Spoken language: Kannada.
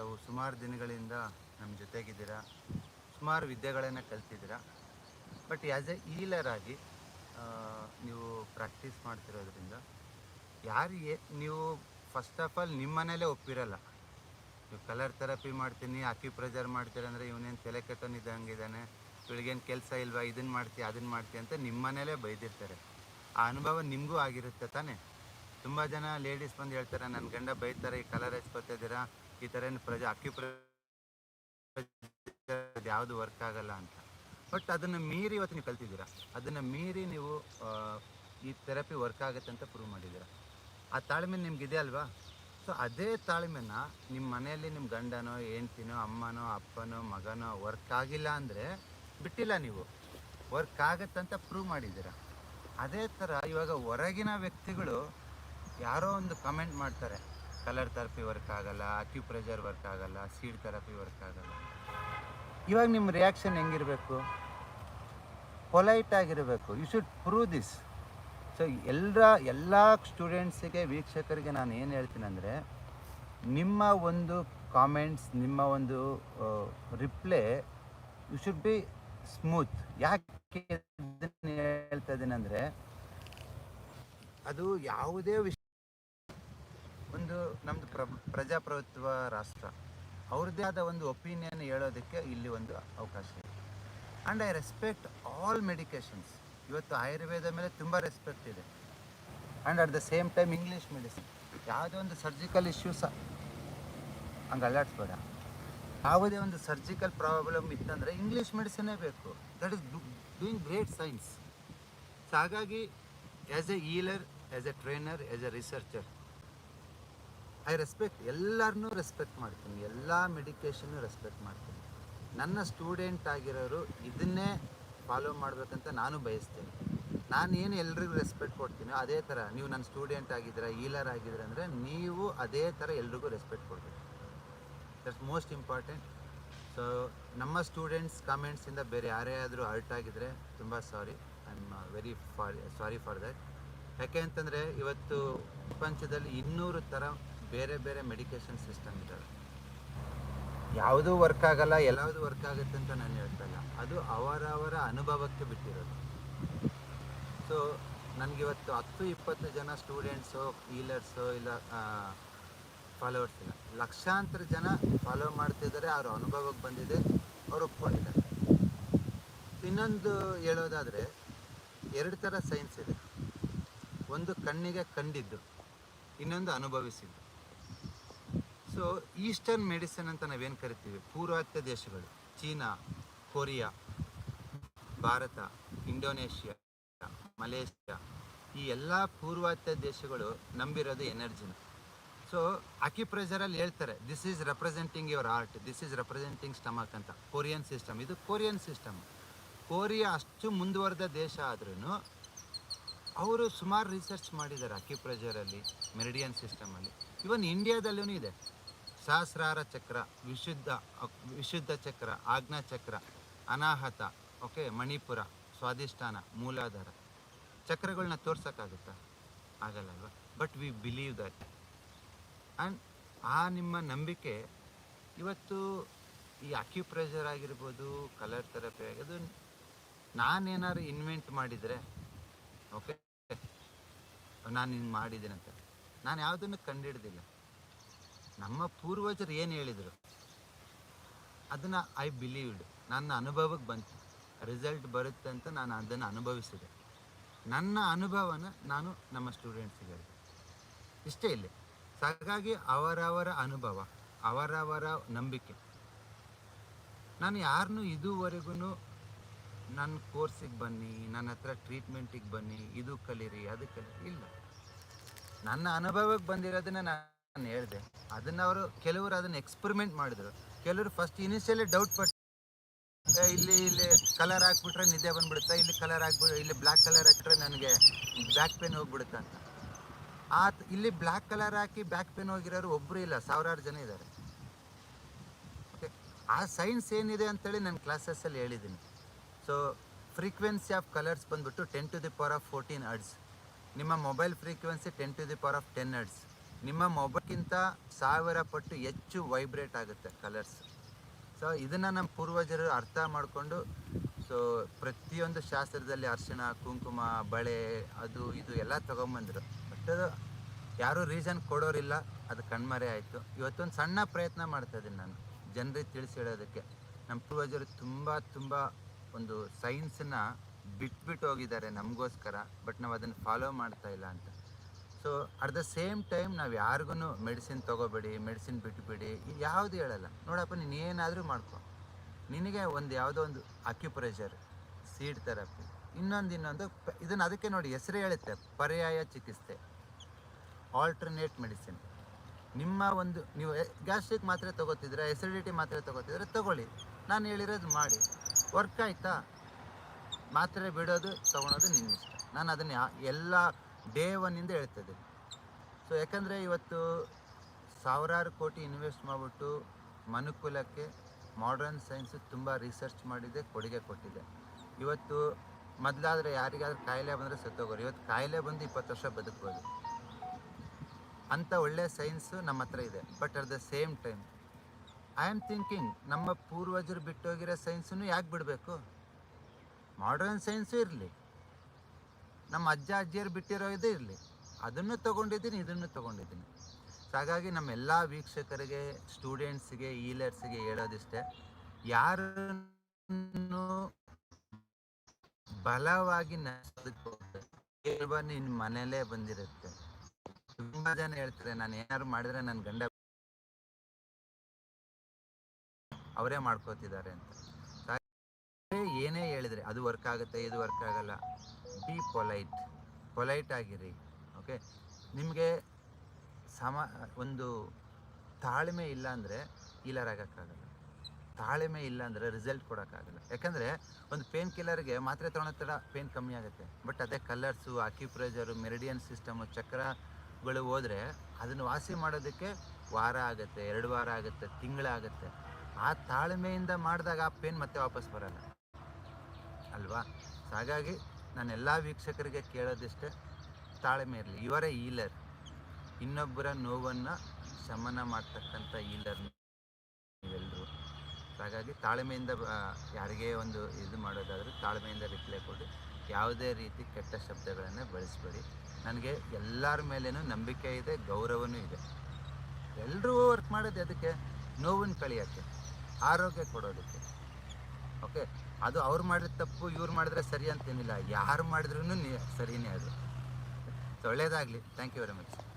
ತಾವು ಸುಮಾರು ದಿನಗಳಿಂದ ನಮ್ಮ ಜೊತೆಗಿದ್ದೀರಾ? ಸುಮಾರು ವಿದ್ಯೆಗಳನ್ನು ಕಲ್ತಿದ್ದೀರಾ? ಬಟ್ ಆ್ಯಸ್ ಎ ಈಲರ್ ಆಗಿ ನೀವು ಪ್ರಾಕ್ಟೀಸ್ ಮಾಡ್ತಿರೋದ್ರಿಂದ ಯಾರಿಗೆ ನೀವು ಫಸ್ಟ್ ಆಫ್ ಆಲ್ ನಿಮ್ಮ ಮನೇಲೇ ಒಪ್ಪಿರಲ್ಲ. ನೀವು ಕಲರ್ ಥೆರಪಿ ಮಾಡ್ತೀನಿ ಅಕ್ಯುಪ್ರೆಜರ್ ಮಾಡ್ತೀರ ಅಂದರೆ ಇವನೇನು ತಲೆ ಕೆಟ್ಟನಿದ್ದಂಗಿದ್ದಾನೆ ಇವಳಿಗೇನು ಕೆಲಸ ಇಲ್ವಾ ಇದನ್ನು ಮಾಡ್ತೀಯ ಅದನ್ನು ಮಾಡ್ತೀಯ ಅಂತ ನಿಮ್ಮ ಮನೇಲೇ ಬೈದಿರ್ತಾರೆ. ಆ ಅನುಭವ ನಿಮಗೂ ಆಗಿರುತ್ತೆ ತಾನೇ? ತುಂಬ ಜನ ಲೇಡೀಸ್ ಬಂದು ಹೇಳ್ತಾರೆ ನನ್ನ ಗಂಡ ಬೈತಾರೆ, ಈ ಕಲರ್ ಹಚ್ಕೋತಿದ್ದೀರಾ? ಈ ಥರ ಏನು ಪ್ರಜೆ ಅಕ್ಕಿ ಯಾವುದು ವರ್ಕ್ ಆಗಲ್ಲ ಅಂತ. ಬಟ್ ಅದನ್ನು ಮೀರಿ ಇವತ್ತು ನೀವು ಕಲ್ತಿದ್ದೀರಾ? ಅದನ್ನು ಮೀರಿ ನೀವು ಈ ಥೆರಪಿ ವರ್ಕ್ ಆಗುತ್ತೆ ಅಂತ ಪ್ರೂವ್ ಮಾಡಿದ್ದೀರಾ? ಆ ತಾಳ್ಮೆ ನಿಮ್ಗಿದೆ ಅಲ್ವಾ? ಸೊ ಅದೇ ತಾಳ್ಮೆನ ನಿಮ್ಮ ಮನೆಯಲ್ಲಿ ನಿಮ್ಮ ಗಂಡನೋ, ಹೆಂಡ್ತಿನೋ, ಅಮ್ಮನೋ, ಅಪ್ಪನೋ, ಮಗನೋ ವರ್ಕ್ ಆಗಿಲ್ಲ ಅಂದರೆ ಬಿಟ್ಟಿಲ್ಲ ನೀವು. ವರ್ಕ್ ಆಗತ್ತಂತ ಪ್ರೂವ್ ಮಾಡಿದ್ದೀರಾ? ಅದೇ ಥರ ಇವಾಗ ಹೊರಗಿನ ವ್ಯಕ್ತಿಗಳು ಯಾರೋ ಒಂದು ಕಮೆಂಟ್ ಮಾಡ್ತಾರೆ. ಕಲರ್ ಥೆರಪಿ ವರ್ಕ್ ಆಗಲ್ಲ ಅಕ್ಯುಪ್ರೆಷರ್ ವರ್ಕ್ ಆಗಲ್ಲ ಸೀಡ್ ಥೆರಪಿ ವರ್ಕ್ ಆಗಲ್ಲ. ಇವಾಗ ನಿಮ್ಮ ರಿಯಾಕ್ಷನ್ ಹೆಂಗಿರಬೇಕು? ಪೊಲೈಟ್ ಆಗಿರಬೇಕು you should prove this so ಎಲ್ಲರ ಎಲ್ಲ ಸ್ಟೂಡೆಂಟ್ಸಿಗೆ ವೀಕ್ಷಕರಿಗೆ ನಾನು ಏನು ಹೇಳ್ತೀನಿ ಅಂದರೆ, ನಿಮ್ಮ ಒಂದು ಕಾಮೆಂಟ್ಸ್ ನಿಮ್ಮ ಒಂದು reply you should be smooth ಯಾಕೆ ಹೇಳ್ತಾ ಇದ್ದೀನಿ ಅಂದರೆ, ಅದು ಯಾವುದೇ ವಿಷಯ ನಮ್ಮದು ಪ್ರ, ಪ್ರಜಾಪ್ರಭುತ್ವ ರಾಷ್ಟ್ರ. ಅವ್ರದ್ದೇ ಆದ ಒಂದು ಒಪಿನಿಯನ್ ಹೇಳೋದಕ್ಕೆ ಇಲ್ಲಿ ಒಂದು ಅವಕಾಶ ಇದೆ. And I respect all medications ಇವತ್ತು ಆಯುರ್ವೇದ ಮೇಲೆ ತುಂಬ ರೆಸ್ಪೆಕ್ಟ್ ಇದೆ. And at the same time English medicine ಯಾವುದೇ ಒಂದು ಸರ್ಜಿಕಲ್ ಇಶ್ಯೂಸ ಹಂಗೆ ಅಲ್ಲಾಡಿಸ್ಬೇಡ. ಯಾವುದೇ ಒಂದು ಸರ್ಜಿಕಲ್ ಪ್ರಾಬ್ಲಮ್ ಇತ್ತಂದರೆ ಇಂಗ್ಲೀಷ್ ಮೆಡಿಸಿನೇ ಬೇಕು. That is doing great science so ಹಾಗಾಗಿ as a healer as a trainer as a researcher I respect ಎಲ್ಲರನ್ನೂ ರೆಸ್ಪೆಕ್ಟ್ ಮಾಡ್ತೀನಿ. ಎಲ್ಲ ಮೆಡಿಕೇಶನ್ನು ರೆಸ್ಪೆಕ್ಟ್ ಮಾಡ್ತೀನಿ. ನನ್ನ ಸ್ಟೂಡೆಂಟ್ ಆಗಿರೋರು ಇದನ್ನೇ ಫಾಲೋ ಮಾಡಬೇಕಂತ ನಾನು ಬಯಸ್ತೀನಿ. ನಾನು ಏನು ಎಲ್ರಿಗೂ ರೆಸ್ಪೆಕ್ಟ್ ಕೊಡ್ತೀನೋ ಅದೇ ಥರ, ನೀವು ನನ್ನ ಸ್ಟೂಡೆಂಟ್ ಆಗಿದ್ದೀರ ಈಲರ್ ಆಗಿದ್ದೀರ ಅಂದರೆ ನೀವು ಅದೇ ಥರ ಎಲ್ರಿಗೂ ರೆಸ್ಪೆಕ್ಟ್ ಕೊಡಬೇಕು. ದಟ್ಸ್ ಮೋಸ್ಟ್ ಇಂಪಾರ್ಟೆಂಟ್ ಸೊ ನಮ್ಮ ಸ್ಟೂಡೆಂಟ್ಸ್ ಕಮೆಂಟ್ಸಿಂದ ಬೇರೆ ಯಾರೇ ಆದರೂ ಹರ್ಟ್ ಆಗಿದ್ರೆ ತುಂಬ sorry I am very for sorry for that ಯಾಕೆ ಅಂತಂದರೆ ಇವತ್ತು ಪ್ರಪಂಚದಲ್ಲಿ ಇನ್ನೂರು ಥರ ಬೇರೆ ಬೇರೆ ಮೆಡಿಕೇಶನ್ ಸಿಸ್ಟಮ್ ಇದ್ದಾವೆ. ಯಾವುದೂ ವರ್ಕ್ ಆಗಲ್ಲ ಎಲ್ಲಾವುದು ವರ್ಕ್ ಆಗುತ್ತೆ ಅಂತ ನಾನು ಹೇಳ್ತಾ ಅದು ಅವರವರ ಅನುಭವಕ್ಕೆ ಬಿಟ್ಟಿರೋದು. ಸೊ ನನಗಿವತ್ತು ಹತ್ತು ಇಪ್ಪತ್ತು ಜನ ಸ್ಟೂಡೆಂಟ್ಸು ಈಲರ್ಸು ಇಲ್ಲ ಫಾಲೋವರ್ಸ್ ಇಲ್ಲ. ಲಕ್ಷಾಂತರ ಜನ ಫಾಲೋ ಮಾಡ್ತಿದ್ದಾರೆ, ಅವ್ರ ಅನುಭವಕ್ಕೆ ಬಂದಿದೆ, ಅವ್ರು ಒಪ್ಕೊಂಡಿದ್ದಾರೆ. ಇನ್ನೊಂದು ಹೇಳೋದಾದರೆ, ಎರಡು ಥರ ಸೈನ್ಸ್ ಇದೆ. ಒಂದು ಕಣ್ಣಿಗೆ ಕಂಡಿದ್ದು, ಇನ್ನೊಂದು ಅನುಭವಿಸಿದ್ದು. ಸೊ ಈಸ್ಟರ್ನ್ ಮೆಡಿಸಿನ್ ಅಂತ ನಾವೇನು ಕರಿತೀವಿ? ಪೂರ್ವಾತ್ಯ ದೇಶಗಳು. China, Korea, Bharat, Indonesia, Malaysia. ಈ ಎಲ್ಲ ಪೂರ್ವಾತ್ಯ ದೇಶಗಳು ನಂಬಿರೋದು ಎನರ್ಜಿನ. ಸೊ ಅಕ್ಯುಪ್ರೆಷರಲ್ಲಿ ಹೇಳ್ತಾರೆ this is representing your heart this is representing stomach ಅಂತ. ಕೊರಿಯನ್ ಸಿಸ್ಟಮ್ ಇದು ಕೊರಿಯನ್ ಸಿಸ್ಟಮ್ ಕೊರಿಯಾ ಅಷ್ಟು ಮುಂದುವರೆದ ದೇಶ ಆದ್ರೂ ಅವರು ಸುಮಾರು ರಿಸರ್ಚ್ ಮಾಡಿದ್ದಾರೆ ಅಕ್ಯುಪ್ರೆಷರಲ್ಲಿ ಮೆರಿಡಿಯನ್ ಸಿಸ್ಟಮಲ್ಲಿ ಇವನ್ ಇಂಡಿಯಾದಲ್ಲೂ ಇದೆ. ಸಹಸ್ರಾರ ಚಕ್ರ, ವಿಶುದ್ಧ ವಿಶುದ್ಧ ಚಕ್ರ, ಆಜ್ಞಾ ಚಕ್ರ, ಅನಾಹತ ಓಕೆ ಮಣಿಪುರ, ಸ್ವಾಧಿಷ್ಠಾನ, ಮೂಲಾಧಾರ. ಚಕ್ರಗಳನ್ನ ತೋರ್ಸೋಕ್ಕಾಗುತ್ತಾ? ಆಗಲ್ಲಲ್ವಾ but we believe that and ಆ ನಿಮ್ಮ ನಂಬಿಕೆ ಇವತ್ತು ಈ ಅಕ್ಯುಪ್ರೆಷರ್ ಆಗಿರ್ಬೋದು ಕಲರ್ ಥೆರಪಿ ನಾನು ನಾನೇನಾದ್ರು ಇನ್ವೆಂಟ್ ಮಾಡಿದರೆ ಓಕೆ ನಾನು ಹಿಂಗೆ ಮಾಡಿದ್ದೀನಂತ. ನಾನು ಯಾವುದನ್ನು ಕಂಡಿಡ್ದಿಲ್ಲ. ನಮ್ಮ ಪೂರ್ವಜರು ಏನು ಹೇಳಿದರು? ಅದನ್ನು ಐ ಬಿಲೀವ್ಡ್ ನನ್ನ ಅನುಭವಕ್ಕೆ ಬಂತು. ರಿಸಲ್ಟ್ ಬರುತ್ತೆ ಅಂತ ನಾನು ಅದನ್ನು ಅನುಭವಿಸಿದೆ. ನನ್ನ ಅನುಭವನ ನಾನು ನಮ್ಮ ಸ್ಟೂಡೆಂಟ್ಸಿಗೆ ಹೇಳಿದೆ. ಇಷ್ಟೇ ಇಲ್ಲಿ. ಹಾಗಾಗಿ ಅವರವರ ಅನುಭವ, ಅವರವರ ನಂಬಿಕೆ. ನಾನು ಯಾರನ್ನೂ ಇದುವರೆಗೂ ನನ್ನ ಕೋರ್ಸಿಗೆ ಬನ್ನಿ, ನನ್ನ ಹತ್ರ ಟ್ರೀಟ್ಮೆಂಟಿಗೆ ಬನ್ನಿ, ಇದು ಕಲೀರಿ, ಅದು ಕಲೀರಿ, ಇಲ್ಲ. ನನ್ನ ಅನುಭವಕ್ಕೆ ಬಂದಿರೋದನ್ನ ನಾನು ಹೇಳಿದೆ ಅದನ್ನು ಅವರು ಕೆಲವರು ಅದನ್ನು ಎಕ್ಸ್ಪರಿಮೆಂಟ್ ಮಾಡಿದರು. ಕೆಲವರು ಫಸ್ಟ್ ಇನಿಷಿಯಲಿ ಡೌಟ್ ಪಟ್ಟು ಇಲ್ಲಿ ಇಲ್ಲಿ ಕಲರ್ ಹಾಕ್ಬಿಟ್ರೆ ನಿದ್ದೆ ಬಂದ್ಬಿಡುತ್ತೆ, ಇಲ್ಲಿ ಕಲರ್ ಹಾಕ್ಬಿಟ್ಟು ಇಲ್ಲಿ ಬ್ಲ್ಯಾಕ್ ಕಲರ್ ಹಾಕಿದ್ರೆ ನನಗೆ ಬ್ಯಾಕ್ ಪೇನ್ ಹೋಗ್ಬಿಡುತ್ತೆ ಅಂತ. ಆ ಇಲ್ಲಿ ಬ್ಲ್ಯಾಕ್ ಕಲರ್ ಹಾಕಿ ಬ್ಯಾಕ್ ಪೇನ್ ಹೋಗಿರೋರು ಒಬ್ಬರು ಇಲ್ಲ, ಸಾವಿರಾರು ಜನ ಇದ್ದಾರೆ ಆ ಸೈನ್ಸ್ ಏನಿದೆ ಅಂತೇಳಿ ನಾನು ಕ್ಲಾಸಸ್ಸಲ್ಲಿ ಹೇಳಿದ್ದೀನಿ ಸೊ ಫ್ರೀಕ್ವೆನ್ಸಿ ಆಫ್ ಕಲರ್ಸ್ ಬಂದ್ಬಿಟ್ಟು ten to the power of fourteen hertz ನಿಮ್ಮ mobile frequency ten to the power of ten hertz ನಿಮ್ಮ ಮೊಬೈಲ್ಗಿಂತ ಸಾವಿರ ಪಟ್ಟು ಹೆಚ್ಚು ವೈಬ್ರೇಟ್ ಆಗುತ್ತೆ ಕಲರ್ಸ್ ಸೊ ಇದನ್ನು ನಮ್ಮ ಪೂರ್ವಜರು ಅರ್ಥ ಮಾಡಿಕೊಂಡು ಸೊ ಪ್ರತಿಯೊಂದು ಶಾಸ್ತ್ರದಲ್ಲಿ ಅರಿಶಿಣ, ಕುಂಕುಮ, ಬಳೆ, ಅದು ಇದು ಎಲ್ಲ ತೊಗೊಂಬಂದರು. ಬಟ್ ಅದು ಯಾರೂ ರೀಸನ್ ಕೊಡೋರಿಲ್ಲ, ಅದು ಕಣ್ಮರೆ ಆಯಿತು. ಇವತ್ತೊಂದು ಸಣ್ಣ ಪ್ರಯತ್ನ ಮಾಡ್ತಾ ಇದ್ದೀನಿ ನಾನು, ಜನರಿಗೆ ತಿಳಿಸಿ ಹೇಳೋದಕ್ಕೆ ನಮ್ಮ ಪೂರ್ವಜರು ತುಂಬ ತುಂಬ ಒಂದು ಸೈನ್ಸನ್ನ ಬಿಟ್ಬಿಟ್ಟು ಹೋಗಿದ್ದಾರೆ ನಮಗೋಸ್ಕರ ಬಟ್ ನಾವು ಅದನ್ನು ಫಾಲೋ ಮಾಡ್ತಾ ಇಲ್ಲ ಅಂತ. So at the same time ನಾವು ಯಾರಿಗೂ ಮೆಡಿಸಿನ್ ತೊಗೋಬೇಡಿ ಮೆಡಿಸಿನ್ ಬಿಟ್ಬಿಡಿ ಯಾವುದು ಹೇಳಲ್ಲ. ನೋಡಪ್ಪ, ನೀನು ಏನಾದರೂ ಮಾಡ್ಕೊ. ನಿನಗೆ ಒಂದು ಯಾವುದೋ ಒಂದು ಅಕ್ಯುಪ್ರೆಷರ್ ಸೀಡ್ ಥೆರಪಿ ಇನ್ನೊಂದು ಇನ್ನೊಂದು ಇದನ್ನು ಅದಕ್ಕೆ ನೋಡಿ ಹೆಸರು ಹೇಳುತ್ತೆ, ಪರ್ಯಾಯ ಚಿಕಿತ್ಸೆ. ಆಲ್ಟರ್ನೇಟ್ ಮೆಡಿಸಿನ್ ನಿಮ್ಮ ಒಂದು, ನೀವು ಗ್ಯಾಸ್ಟ್ರಿಕ್ ಮಾತ್ರೆ ತೊಗೋತಿದ್ರೆ ಎಸಿಡಿಟಿ ಮಾತ್ರೆ ತೊಗೋತಿದ್ರೆ ತೊಗೊಳ್ಳಿ. ನಾನು ಹೇಳಿರೋದು ಮಾಡಿ. ವರ್ಕ್ ಆಯಿತಾ? ಮಾತ್ರೆ ಬಿಡೋದು, ತೊಗೊಳೋದು ಇಷ್ಟ ನಾನು ಅದನ್ನು ಎಲ್ಲ ಡೇ ಒನ್ನಿಂದ ಹೇಳ್ತದೆ. ಸೊ ಯಾಕಂದರೆ ಇವತ್ತು ಸಾವಿರಾರು ಕೋಟಿ ಇನ್ವೆಸ್ಟ್ ಮಾಡಿಬಿಟ್ಟು ಮನುಕುಲಕ್ಕೆ ಮಾಡರ್ನ್ ಸೈನ್ಸು ತುಂಬ ರಿಸರ್ಚ್ ಮಾಡಿದೆ, ಕೊಡುಗೆ ಕೊಟ್ಟಿದೆ. ಇವತ್ತು ಮೊದಲಾದರೆ ಯಾರಿಗಾದ್ರೂ ಕಾಯಿಲೆ ಬಂದರೆ ಸತ್ತೋಗೋರು. ಇವತ್ತು ಕಾಯಿಲೆ ಬಂದು ಇಪ್ಪತ್ತು ವರ್ಷ ಬದುಕ್ಬೋದು. ಅಂಥ ಒಳ್ಳೆಯ ಸೈನ್ಸು ನಮ್ಮ ಹತ್ರ ಇದೆ. But at the same time I am thinking ನಮ್ಮ ಪೂರ್ವಜರು ಬಿಟ್ಟೋಗಿರೋ ಸೈನ್ಸನ್ನು ಯಾಕೆ ಬಿಡಬೇಕು? ಮಾಡರ್ನ್ ಸೈನ್ಸು ಇರಲಿ. ನಮ್ಮ ಅಜ್ಜ ಅಜ್ಜಿಯರು ಬಿಟ್ಟಿರೋ ಇದೇ ಇರಲಿ. ಅದನ್ನು ತೊಗೊಂಡಿದ್ದೀನಿ, ಇದನ್ನು ತೊಗೊಂಡಿದ್ದೀನಿ. ಸೊ ಹಾಗಾಗಿ ನಮ್ಮೆಲ್ಲ ವೀಕ್ಷಕರಿಗೆ ಸ್ಟೂಡೆಂಟ್ಸ್ಗೆ ಈಲರ್ಸ್ಗೆ ಹೇಳೋದಿಷ್ಟೇ, ಯಾರನ್ನು ಬಲವಾಗಿ ನಿನ್ನ ಮನೇಲೇ ಬಂದಿರುತ್ತೆ. ತುಂಬಾ ಜನ ಹೇಳ್ತಾರೆ, ನಾನು ಏನಾದ್ರು ಮಾಡಿದ್ರೆ ನನ್ನ ಗಂಡ ಅವರೇ ಮಾಡ್ಕೋತಿದ್ದಾರೆ ಅಂತ. ಏನೇ ಹೇಳಿದ್ರೆ, ಅದು ವರ್ಕ್ ಆಗುತ್ತೆ, ಇದು ವರ್ಕ್ ಆಗಲ್ಲ. ಬಿ ಪೊಲೈಟ್ ಪೊಲೈಟ್ ಆಗಿರಿ ಓಕೆ ನಿಮಗೆ ಸಮ, ಒಂದು ತಾಳ್ಮೆ ಇಲ್ಲ ಅಂದರೆ ಇಲ್ಲರಾಗೋಕ್ಕಾಗಲ್ಲ ತಾಳ್ಮೆ ಇಲ್ಲ ಅಂದರೆ ರಿಸಲ್ಟ್ ಕೊಡೋಕ್ಕಾಗಲ್ಲ. ಯಾಕಂದರೆ ಒಂದು ಪೇನ್ ಕಿಲ್ಲರ್ಗೆ ಮಾತ್ರೆ ತೊಗೊಳೋ ಪೇನ್ ಕಮ್ಮಿ ಆಗುತ್ತೆ. ಬಟ್ ಅದೇ ಕಲರ್ಸು ಆಕ್ಯುಪ್ರೆಜರು ಮೆರಿಡಿಯನ್ ಸಿಸ್ಟಮು ಚಕ್ರಗಳು ಹೋದರೆ ಅದನ್ನು ವಾಸಿ ಮಾಡೋದಕ್ಕೆ ವಾರ ಆಗುತ್ತೆ, ಎರಡು ವಾರ ಆಗುತ್ತೆ, ತಿಂಗಳಾಗುತ್ತೆ. ಆ ತಾಳ್ಮೆಯಿಂದ ಮಾಡಿದಾಗ ಆ ಪೇನ್ ಮತ್ತೆ ವಾಪಸ್ ಬರಲ್ಲ. ಅಲ್ವಾ? ಹಾಗಾಗಿ ನಾನು ಎಲ್ಲ ವೀಕ್ಷಕರಿಗೆ ಕೇಳೋದಿಷ್ಟೇ ತಾಳ್ಮೆ ಇರಲಿ. ಇವರೇ ಈಲರ್ ಇನ್ನೊಬ್ಬರ ನೋವನ್ನು ಶಮನ ಮಾಡ್ತಕ್ಕಂಥ ಈಲರ್ ನೀವೆಲ್ಲರೂ ಹಾಗಾಗಿ ತಾಳ್ಮೆಯಿಂದ ಯಾರಿಗೇ ಒಂದು ಇದು ಮಾಡೋದಾದರೂ ತಾಳ್ಮೆಯಿಂದ ರಿಪ್ಲೈ ಕೊಡಿ. ಯಾವುದೇ ರೀತಿ ಕೆಟ್ಟ ಶಬ್ದಗಳನ್ನು ಬಳಸಬೇಡಿ. ನನಗೆ ಎಲ್ಲರ ಮೇಲೇನೂ ನಂಬಿಕೆ ಇದೆ, ಗೌರವನೂ ಇದೆ. ಎಲ್ಲರೂ ವರ್ಕ್ ಮಾಡೋದು ಅದಕ್ಕೆ ನೋವನ್ನು ಕಳಿಯೋಕ್ಕೆ, ಆರೋಗ್ಯ ಕೊಡೋದಕ್ಕೆ. ಓಕೆ, ಅದು ಅವ್ರು ಮಾಡಿದ ತಪ್ಪು, ಇವ್ರು ಮಾಡಿದ್ರೆ ಸರಿ ಅಂತೇನಿಲ್ಲ. ಯಾರು ಮಾಡಿದ್ರೂ ಸರಿಯೇ ಅದು. So thank you very much